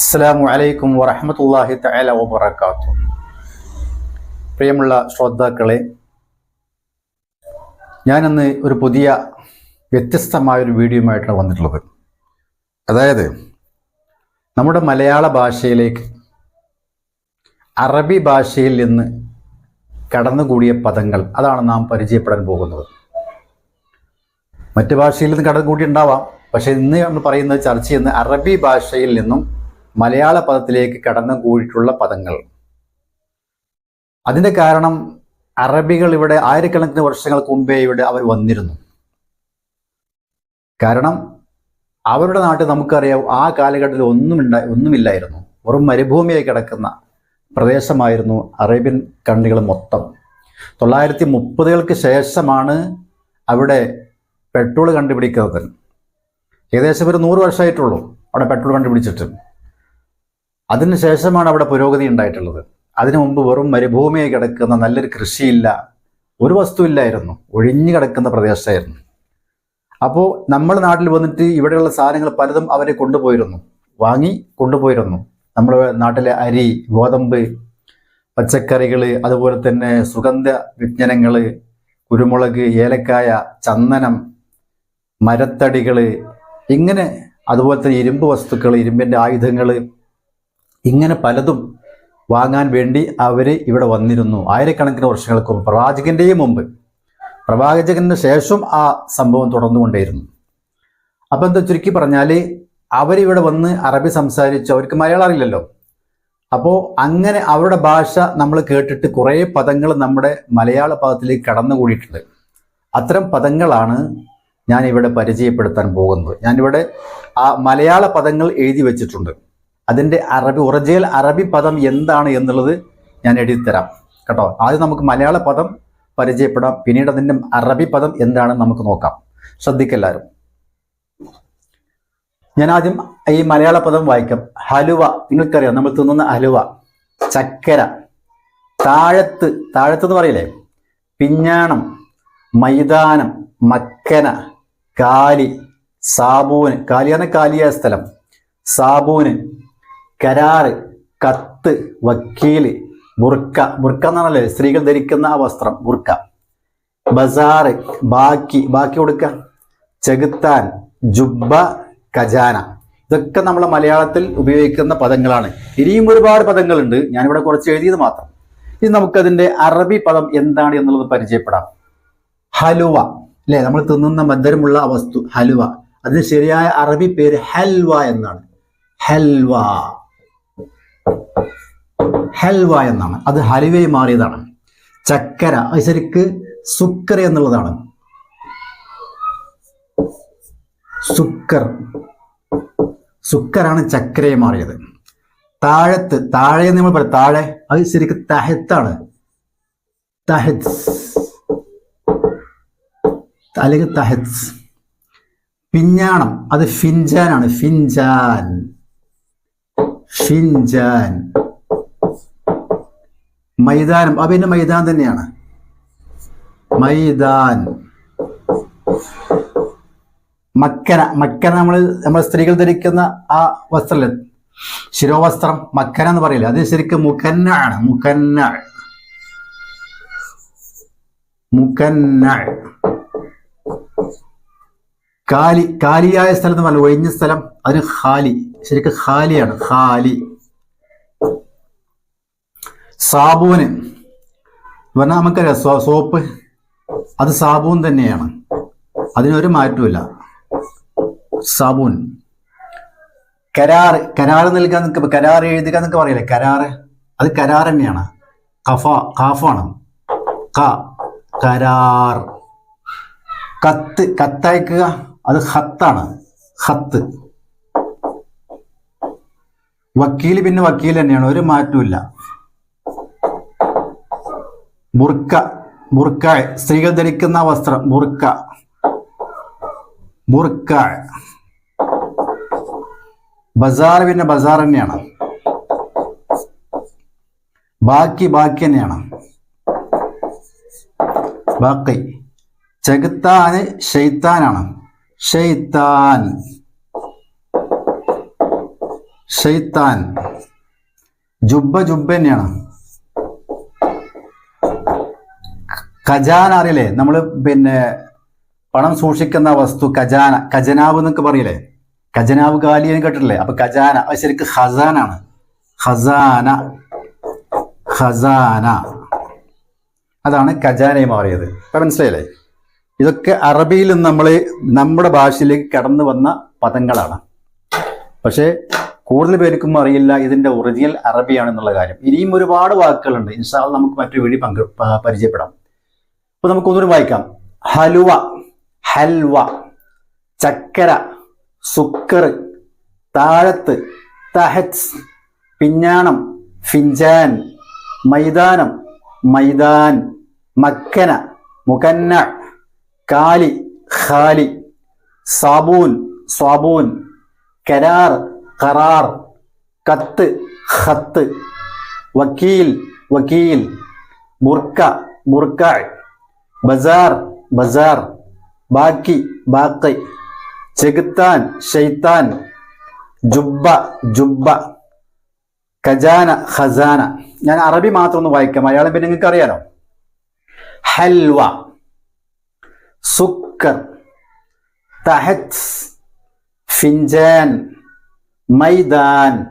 അസ്സലാമു അലൈക്കും വറഹമത്തല്ലാഹി തല വബറകാത്തു പ്രിയമുള്ള ശ്രോതാക്കളെ ഞാനിന്ന് ഒരു പുതിയ വ്യത്യസ്തമായൊരു വീഡിയോയുമായിട്ടാണ് വന്നിട്ടുള്ളത്. അതായത് നമ്മുടെ മലയാള ഭാഷയിലേക്ക് അറബി ഭാഷയിൽ നിന്ന് കടന്നുകൂടിയ പദങ്ങൾ അതാണ് നാം പരിചയപ്പെടാൻ പോകുന്നത്. മറ്റ് ഭാഷയിൽ നിന്ന് കടന്നുകൂടി ഉണ്ടാവാം പക്ഷേ ഇന്ന് നമ്മൾ പറയുന്നത് ചർച്ച ചെയ്യുന്ന അറബി ഭാഷയിൽ നിന്നും മലയാള പദത്തിലേക്ക് കടന്നു കൂടിയിട്ടുള്ള പദങ്ങൾ. അതിന്റെ കാരണം അറബികൾ ഇവിടെ ആയിരക്കണക്കിന് വർഷങ്ങൾക്ക് മുമ്പേ ഇവിടെ അവർ വന്നിരുന്നു. കാരണം അവരുടെ നാട്ടിൽ നമുക്കറിയാം ആ കാലഘട്ടത്തിൽ ഒന്നുമില്ല ഒന്നുമില്ലായിരുന്നു. വെറും മരുഭൂമിയായി കിടക്കുന്ന പ്രദേശമായിരുന്നു അറേബ്യൻ കണ്ണികൾ മൊത്തം. തൊള്ളായിരത്തി മുപ്പതുകൾക്ക് ശേഷമാണ് അവിടെ പെട്രോൾ കണ്ടുപിടിക്കുന്നത്. ഏകദേശം ഒരു നൂറ് വർഷമായിട്ടുള്ളൂ അവിടെ പെട്രോൾ കണ്ടുപിടിച്ചിട്ട്. അതിന് ശേഷമാണ് അവിടെ പുരോഗതി ഉണ്ടായിട്ടുള്ളത്. അതിനു മുമ്പ് വെറും മരുഭൂമിയെ കിടക്കുന്ന നല്ലൊരു കൃഷിയില്ല ഒരു വസ്തുവില്ലായിരുന്നു ഒഴിഞ്ഞു കിടക്കുന്ന പ്രദേശമായിരുന്നു. അപ്പോൾ നമ്മൾ നാട്ടിൽ വന്നിട്ട് ഇവിടെയുള്ള സാധനങ്ങൾ പലതും അവരെ കൊണ്ടുപോയിരുന്നു. വാങ്ങി കൊണ്ടുപോയിരുന്നു. നമ്മുടെ നാട്ടിലെ അരി ഗോതമ്പ് പച്ചക്കറികൾ അതുപോലെ തന്നെ സുഗന്ധ വ്യഞ്ജനങ്ങൾ കുരുമുളക് ഏലക്കായ ചന്ദനം മരത്തടികൾ ഇങ്ങനെ അതുപോലെ തന്നെ ഇരുമ്പ് വസ്തുക്കൾ ഇരുമ്പിന്റെ ആയുധങ്ങൾ ഇങ്ങനെ പലതും വാങ്ങാൻ വേണ്ടി അവർ ഇവിടെ വന്നിരുന്നു. ആയിരക്കണക്കിന് വർഷങ്ങൾക്ക് മുമ്പ് പ്രവാചകന്റെയും മുമ്പ്. പ്രവാചകന് ശേഷം ആ സംഭവം തുടർന്നുകൊണ്ടേയിരുന്നു. അപ്പം എന്താ ചുരുക്കി പറഞ്ഞാൽ അവരിവിടെ വന്ന് അറബി സംസാരിച്ചു അവർക്ക് മലയാളം അറിയില്ലല്ലോ. അപ്പോൾ അങ്ങനെ അവരുടെ ഭാഷ നമ്മൾ കേട്ടിട്ട് കുറേ പദങ്ങൾ നമ്മുടെ മലയാള പദത്തിലേക്ക് കടന്നുകൂടിയിട്ടുണ്ട്. അത്തരം പദങ്ങളാണ് ഞാൻ ഇവിടെ പരിചയപ്പെടുത്താൻ പോകുന്നത്. ഞാനിവിടെ ആ മലയാള പദങ്ങൾ എഴുതി വെച്ചിട്ടുണ്ട്. അതിന്റെ അറബി ഒറിജിനൽ അറബി പദം എന്താണ് എന്നുള്ളത് ഞാൻ എഴുതിത്തരാം. കേട്ടോ? ആദ്യം നമുക്ക് മലയാള പദം പരിചയപ്പെടാം. പിന്നീട് അതിന്റെ അറബി പദം എന്താണെന്ന് നമുക്ക് നോക്കാം. ശ്രദ്ധിക്കെല്ലാവരും ഞാൻ ആദ്യം ഈ മലയാള പദം വായിക്കാം. ഹലുവ. നിങ്ങൾക്കറിയാം നമ്മൾ തിന്നുന്ന ഹലുവ. ചക്കര. താഴത്ത് താഴത്ത് എന്ന് പറയില്ലേ? പിഞ്ഞാണം മൈതാനം മക്കന കാലി സാബൂന്. കാലിയാണ് കാലിയായ സ്ഥലം. സാബൂന്. കരാറ് കത്ത് വക്കീൽ ബുർക്ക ബുർക്ക എന്നാണല്ലേ സ്ത്രീകൾ ധരിക്കുന്ന ആ വസ്ത്രം ബുർക്ക ബസാറ് ബാക്കി. ബാക്കി കൊടുക്ക. ചെകുത്താൻ ജുബ്ബ ഖജാന. ഇതൊക്കെ നമ്മളെ മലയാളത്തിൽ ഉപയോഗിക്കുന്ന പദങ്ങളാണ്. ഇനിയും ഒരുപാട് പദങ്ങളുണ്ട്. ഞാനിവിടെ കുറച്ച് എഴുതിയത് മാത്രം. ഇനി നമുക്കതിന്റെ അറബി പദം എന്താണ് എന്നുള്ളത് പരിചയപ്പെടാം. ഹലുവ. അല്ലേ? നമ്മൾ തിന്നുന്ന മധുരമുള്ള വസ്തു ഹലുവ. അതിന് ശരിയായ അറബി പേര് ഹൽവ എന്നാണ്. ഹൽവ. ഹൽവ എന്നാണ്. അത് ഹൽവയെ മാറിയതാണ്. ചക്കര അത് ശരിക്ക് സുക്കർ എന്നുള്ളതാണ്. സുക്കർ. സുക്കറാണ് ചക്കരയെ മാറിയത്. താഴത്ത് താഴെ എന്ന് നമ്മൾ പറയാം. താഴെ അത് ശരിക്ക് തഹത്താണ്. തഹത്ത് അല്ലെങ്കിൽ തഹത്ത് പിഞ്ഞാണം അത് ഫിൻജാനാണ്. ഫിൻജാൻ. ഫിൻജാൻ മൈതാനം. അത് പിന്നെ മൈതാൻ തന്നെയാണ്. മൈതാൻ. മക്കന മക്കന നമ്മൾ നമ്മൾ സ്ത്രീകൾ ധരിക്കുന്ന ആ വസ്ത്രമില്ല ശിരോവസ്ത്രം. മക്കന എന്ന് പറയില്ല? അത് ശരിക്കും മുക്കന്ന ആണ്. മുക്കന്ന മുക്കന്ന കാലി കാലിയായ സ്ഥലം എന്ന് പറഞ്ഞു ഒഴിഞ്ഞ സ്ഥലം അതിന് ഖാലി ശരിക്കും ഖാലിയാണ് ഖാലി. സാബൂന് പറഞ്ഞാൽ നമുക്കറിയാം സോപ്പ് അത് സാബൂൻ തന്നെയാണ്. അതിനൊരു മാറ്റമില്ല സാബൂൻ കരാറ് കരാറ് നൽകാൻ നിൽക്കുക കരാർ എഴുതുക എന്നൊക്കെ പറയില്ലേ? കരാറ് അത് കരാർ തന്നെയാണ്. കഫ കാഫാണ്. ക കരാർ. കത്ത് കത്തയക്കുക. അത് ഹത്താണ് ഹത്ത് വക്കീൽ പിന്നെ വക്കീൽ തന്നെയാണ്. ഒരു മാറ്റമില്ല ബുർക്ക. ബുർക്ക. സ്ത്രീകൾ ധരിക്കുന്ന വസ്ത്രം. ബുർക്ക. ബുർക്ക. ബസാർ പിന്നെ ബസാർ തന്നെയാണ്. ബാക്കി ബാക്കി തന്നെയാണ്. ബാക്കി. ചെകുത്താന് ഷെയ്ത്താനാണ് ഷെയ്ത്താൻ ഷെയ്ത്താൻ ജുബ്ബ ജുബ്ബ തന്നെയാണ് ഖജാന അറിയില്ലേ? നമ്മൾ പിന്നെ പണം സൂക്ഷിക്കുന്ന വസ്തു ഖജാന ഖജനാവ് എന്നൊക്കെ പറയില്ലേ? ഖജനാവ് കാലിയെന്ന് കേട്ടിട്ടില്ലേ? അപ്പൊ ഖജാന അത് ശരിക്കും ഖസാനാണ്. ഖസാന ഖസാന. അതാണ് ഖജാനയെ മാറിയത്. അപ്പൊ മനസ്സിലായില്ലേ? ഇതൊക്കെ അറബിയിൽ നിന്ന് നമ്മൾ നമ്മുടെ ഭാഷയിലേക്ക് കടന്നു വന്ന പദങ്ങളാണ്. പക്ഷേ കൂടുതൽ പേർക്കും അറിയില്ല ഇതിന്റെ ഒറിജിനൽ അറബിയാണെന്നുള്ള കാര്യം. ഇനിയും ഒരുപാട് വാക്കുകളുണ്ട്. ഇൻസാൾ നമുക്ക് മറ്റൊരു വഴി പങ്കെ പരിചയപ്പെടാം. അപ്പൊ നമുക്ക് ഒന്നുകൂടി വായിക്കാം. ഹലുവ ഹൽവ ചക്കര സുക്കർ താഴത്ത് തഹത്ത് പിഞ്ഞാണം ഫിഞ്ചാൻ മൈതാനം മൈതാൻ മക്കന മുകന്ന കാലി ഖാലി സാബൂൻ സ്വാബൂൻ കരാർ ഖറാർ കത്ത് ഖത്ത് വക്കീൽ വക്കീൽ ബുർക്ക ബുർക്ക ബസാർ ബസാർ ബാക്കി ബാക്കി ചെകുത്താൻ ഷെയ്ത്താൻ ജുബ്ബ ജുബ്ബ ഖജാന ഖസാന. ഞാൻ അറബി മാത്രം ഒന്ന് വായിക്കാം. മലയാളം പിന്നെ നിങ്ങൾക്ക് അറിയാലോ ഹൽവ. സുക്കർ തഹത്ത് ഫിഞ്ചാൻ മൈദാൻ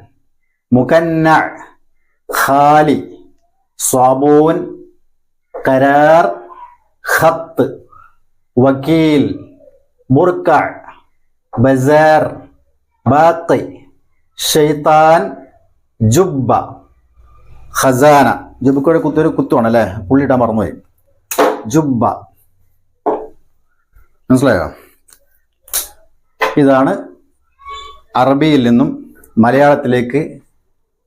മുകന്ന ഖാലി സ്വാബൂൻ കരാർ ഖത്ത് വക്കീൽ ബുർക്ക ബസാർ ബാത്തി ഷെയ്ത്താൻ ജുബ്ബ. ഖസാന. ജുബ്ബക്കോടെ കുത്തൊരു കുത്തുവാണ് അല്ലേ? പുള്ളിയിടാൻ മറന്നുപോയി. ജുബ്ബ. മനസ്സിലായോ? ഇതാണ് അറബിയിൽ നിന്നും മലയാളത്തിലേക്ക്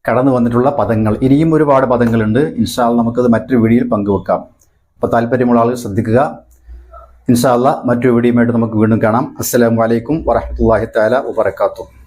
കടന്നു വന്നിട്ടുള്ള പദങ്ങൾ. ഇനിയും ഒരുപാട് പദങ്ങളുണ്ട്. ഇൻഷാല്ല നമുക്കത് മറ്റൊരു വീഡിയോയിൽ പങ്കുവെക്കാം. അപ്പോൾ താല്പര്യമുള്ള ആളുകൾ ശ്രദ്ധിക്കുക. ഇൻഷാല്ല മറ്റൊരു വീഡിയോയുമായിട്ട് നമുക്ക് വീണ്ടും കാണാം. അസ്സലാമു അലൈക്കും വറഹ്മത്തുള്ളാഹി താല വബറകാതുഹു.